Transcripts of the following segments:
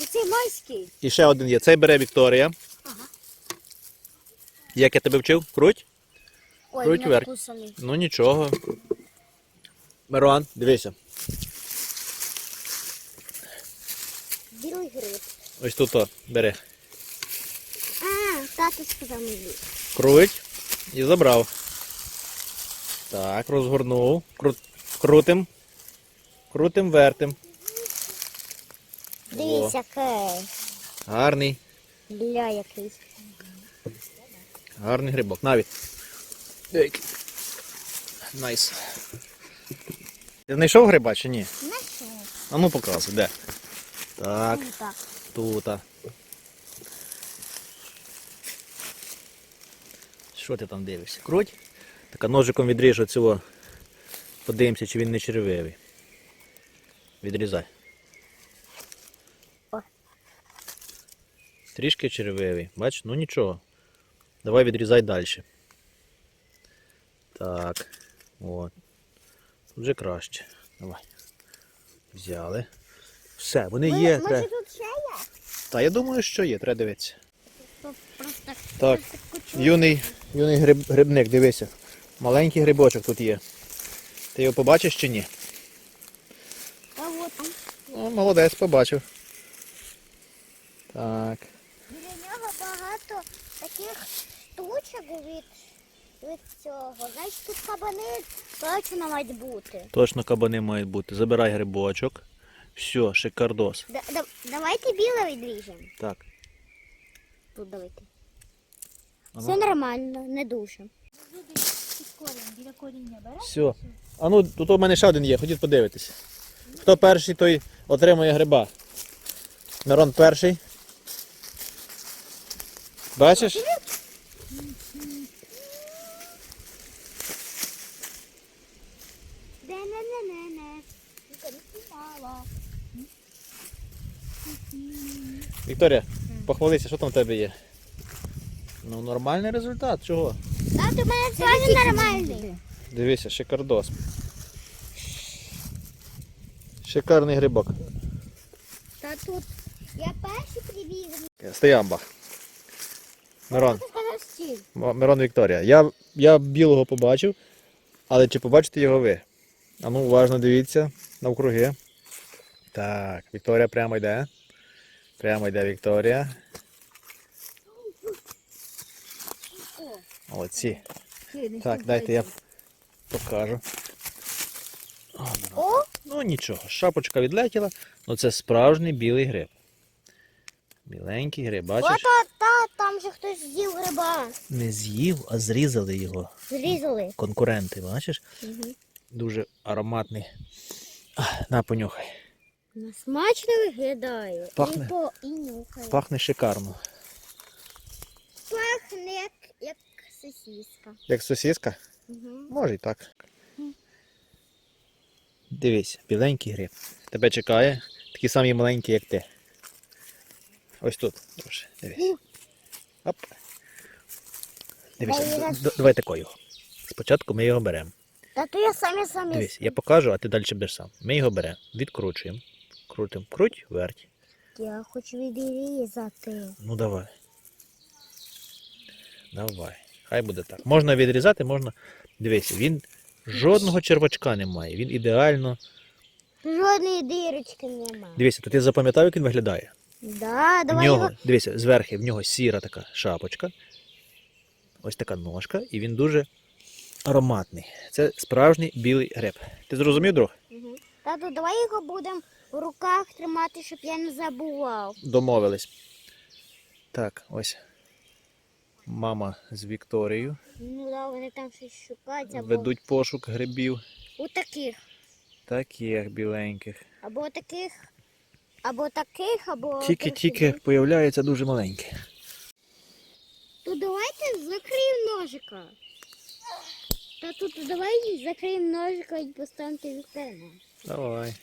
Оцей майський. І ще один є. Цей бере Вікторія. Ага. Як я тебе вчив? Круть? Ой, Круть він вверх. надкусаний. Ну нічого. Мирон, дивися. Білий гриб. Ось тут о, бери. А, тато сказав мені. Круть і забрав. Так, розгорнув. Кру... Крутим. Крутим, вертим. Дивись, який. Гарний. Бля, якийсь. Гарний грибок. Навіть. Найс. Ти знайшов гриба чи ні? Знайшов. А ну показуй, де? Так, Ну, так. тут. Що ти там дивишся? Круть? Так а ножиком відріж оцього. Подивимося, чи він не червивий. Відрізай. Трішки червивий. Бач, ну нічого. Давай відрізай далі. Так. От. Тут вже краще. Давай. Взяли. Все, вони Може- є. Може тут ще є? Та я думаю, що є, треба дивитися. То Просто, Так, просто кучу. юний, юний гриб, грибник, дивися. Маленький грибочок тут є. Ти його побачиш чи ні? А от. О, молодець, побачив. Так. Багато таких штучок від, від цього. Значить тут кабани точно мають бути. Точно кабани мають бути. Забирай грибочок. Все, шикардос. Да, да, давайте біле відріжемо. Так. Тут давайте. Ага. Все нормально, не дуже. Біля коріння? Все. А ну, тут у мене ще один є, ходіть подивитися. Хто перший, той отримує гриба. Мирон перший. Бачиш? Вікторія, похвалися, що там в тебе є? Ну, нормальний результат, чого? Тато, у мене теж нормальний. Дивися, шикардос. Шикарний грибок. Та тут я перший прибіг. Стоямба. Мирон. М- Мирон Вікторія. Я, я білого побачив, але чи побачите його ви? А ну, уважно дивіться навкруги. Так, Вікторія прямо йде. Прямо йде Вікторія. Молодці. Так, дайте я покажу. О, Мирон. О, Ну нічого, шапочка відлетіла, ну це справжній білий гриб. Біленький гриб, бачиш? ото та, там же хтось з'їв гриба. Не з'їв, а зрізали його. Зрізали. Конкуренти, бачиш? Угу. Дуже ароматний. А, на, понюхай. Смачно виглядає. Пахне. І, по, і нюхає. Пахне шикарно. Пахне як, як сосиска. Як сосиска? Угу. Може і так. Дивись, біленький гриб. Тебе чекає. Такий самий маленький, як ти. Ось тут. Дивись. Оп. Дивись, Дай д- раз. давай такою. Спочатку ми його беремо. Та то я самі самі. Дивись, я покажу, а ти далі будеш сам. Ми його беремо, відкручуємо. Крутимо. Круть, верть. Я хочу відрізати. Ну давай. Давай. Хай буде так. Можна відрізати, можна. Дивись, він жодного червачка не має. Він ідеально. Жодної дірочки нема. Дивися, то ти запам'ятав, як він виглядає? Да, В нього, його. дивися, зверху в нього сіра така шапочка. Ось така ножка, і він дуже ароматний. Це справжній білий гриб. Ти зрозумів, друг? Угу. Тату, давай його будемо в руках тримати, щоб я не забував. Домовились. Так, ось. Мама з Вікторією Ну да, вони там щось шукають, або ведуть пошук грибів. у таких. Таких біленьких. Або таких, або таких, або. Тільки-тільки таких. появляються дуже маленькі. То давайте закриємо ножика. Та тут давай закриємо ножика і поставимо вікно. Давай.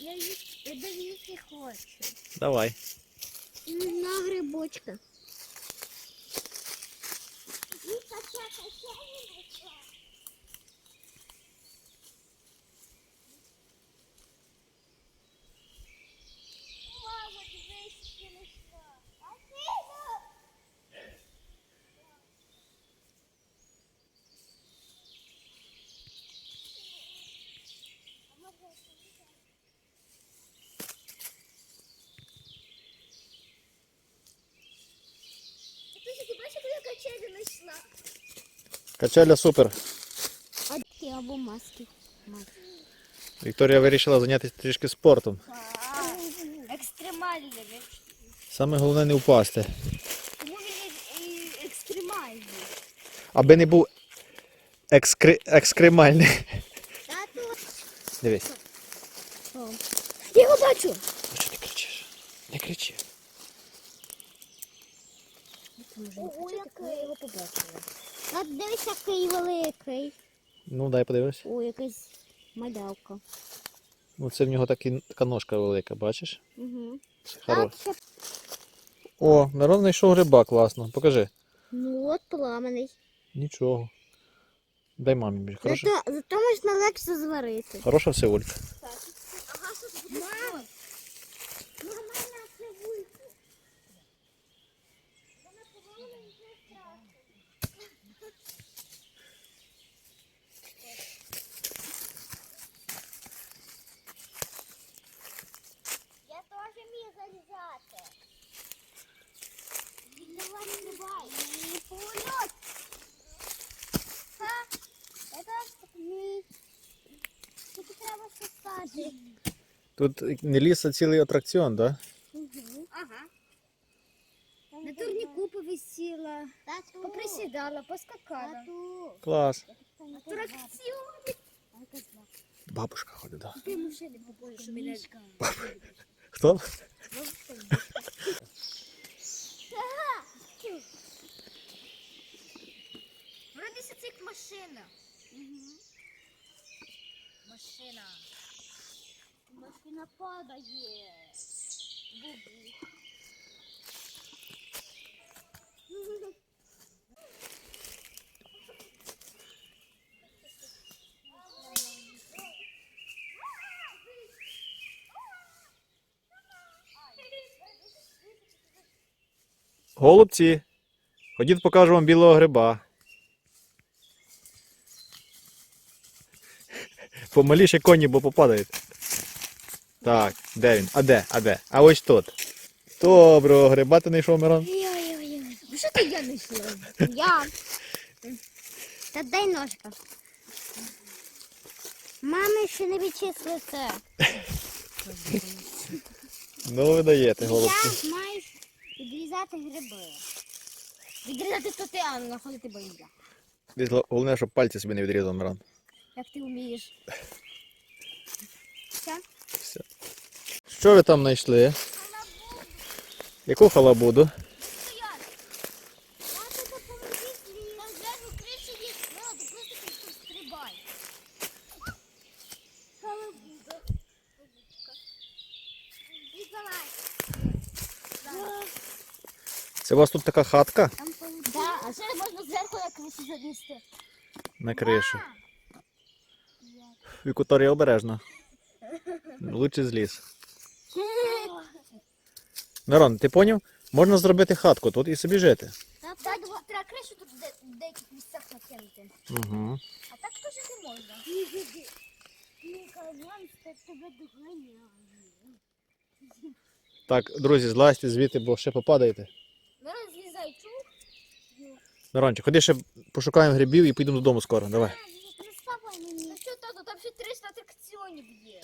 Я, я, хочу. Давай. На грибочка. Качеля супер. Або маски. Вікторія вирішила зайнятися трішки спортом. Екстремальними. Саме головне не впасти. Тому він і- і екстремальний. Аби не був екскри... екскремальний. Тату. Дивись. Я його бачу. А що ти кричиш? Не кричи. Ого, який його побачила. А дивись, який великий. Ну, дай подивись. О, якась малявка. Ну, це в нього такі, така ножка велика, бачиш? Угу. Це хоро. Так. О, Мирон знайшов гриба, класно. Покажи. Ну от поламаний. Нічого. Дай мамі більше. Хороша, Зато, зато можна легше зварити. Хороша всевулька. Ага, що це буде? Мам! Нормальна цибулька. Вона повалена і не страшно. Я теж вмію залізати. Давай, давай. І польот. Ха, я теж так вмію. Тільки треба шукати. Тут не ліс, а цілий атракціон, так? Ага. На турніку повисіла, поприсідала, поскакала. Клас. Атракціон. Бабушка ходить, так. Ти машини побоїш, що Хто? Вроді це як машина. Машина. Машина падає. Голубці. Ходіть покажу вам білого гриба. Помаліше коні, бо попадаєте. Так, де він? А де? А де? А ось тут. Доброго гриба ти знайшов, Мирон. Ой-ой-ой. Що ти я знайшла? Я. Та дай ножка. Мами ще не відчисли це. Ну, ви даєте, голубці. Я маю відрізати гриби. Відрізати то ти, а не знаходити боїться. Десь Головне, щоб пальці собі не відрізав, Мирон. Як ти вмієш. Все? Все. Що ви там знайшли? Яку халабуду? Це у вас тут така хатка Да, а ще можна зверху на кришу залізти. на кришу. Вікуторія обережно. Лучше зліз. Мирон, ти поняв? Можна зробити хатку тут і собі жити. Треба, кришу тут в деяких місцях накинути. Угу. А так теж не можна. Так, друзі, злазьте звідти, бо ще попадаєте. Ну, розлізай чух. Мирончик, ходи ще пошукаємо грибів і підемо додому скоро. Давай. Приставай мені. Ну що, тато, там ще 300 атракціонів є.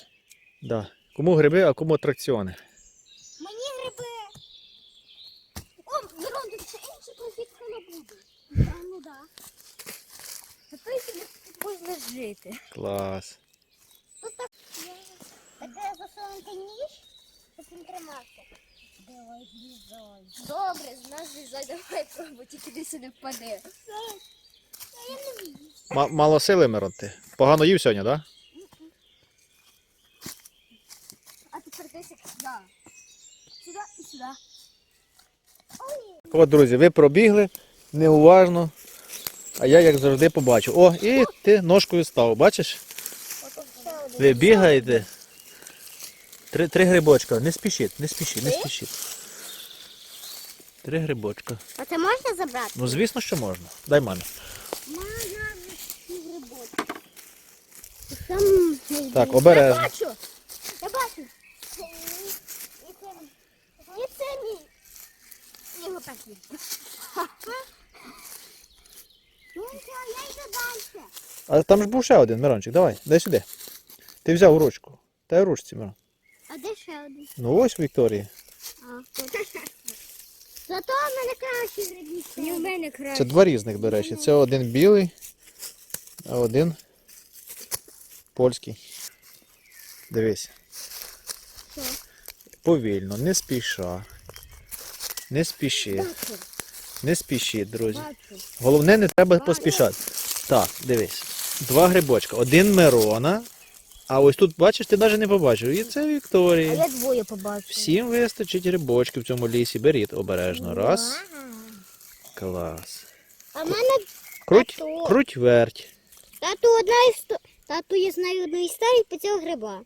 Да. Кому гриби, а кому атракціони. Мені гриби. О, Мирон, тут ще інший профіт халабуди. А, ну да. Собі можна жити. Клас. Тут так. Таке засунути ніж, щоб він тримався. Давай, злізай. Добре, з нас злізай, давай пробуй, тільки ти сюди впаде. Я не вмію. Ма- мало сили, Мирон, ти. Погано їв сьогодні, так? Да? Сюди. Сюди і сюди. От, друзі, ви пробігли неуважно. А я, як завжди, побачив. О, і ти ножкою став, бачиш? Ви бігаєте. Три, три грибочка. Не спішіть, не спішіть, не спішіть. Три грибочка. А це можна забрати? Ну, звісно, що можна. Дай мамі. Всі грибочки. Там Так, Я бачу. Я бачу. Це мій. І це мій. І це мій. І його є. Ну, все, я А там ж був ще один, Мирончик, давай, дай сюди. Ти взяв ручку. Дай в ручці, Мирон. А де ще один? Ну ось Вікторія. А. Зато в мене кращі грибні. Не у мене краще. Це два різних, до речі. Це один білий, а один польський. Дивись. Повільно, не спіша. Не спіши. Не спіши, друзі. Головне, не треба поспішати. Так, дивись. Два грибочка. Один Мирона. А ось тут, бачиш, ти навіть не побачив. І це А Вікторія. я двоє побачив. Всім вистачить грибочків в цьому лісі. Беріть обережно. Раз. Клас. А в мене Круть, Тату. круть верть. тату одна історія. Тату я знаю одну історію по цього гриба.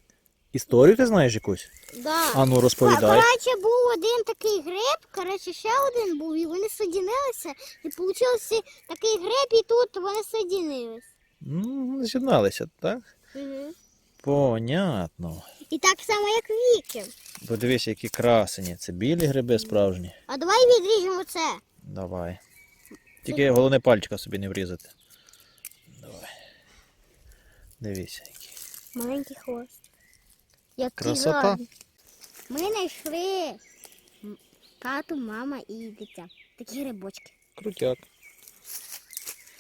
Історію ти знаєш якусь? Да. А ну розповідай. Коротше, був один такий гриб, коротше, ще один був, і вони соєдинилися, і вийшов такий гриб, і тут вони соєдинились. Ну, з'єдналися, так? Угу. Понятно. І так само, як віки. Подивись, які красені. Це білі гриби справжні. А давай відріжемо це. Давай. Тільки головне пальчика собі не врізати. Давай. Дивіться, які. Маленький хвост. Як Красота. Ми знайшли тату, мама і дитя. Такі грибочки. Крутяк.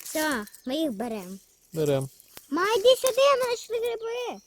Все, ми їх беремо. Берем. Ма, йди сюди, ми знайшли гриби.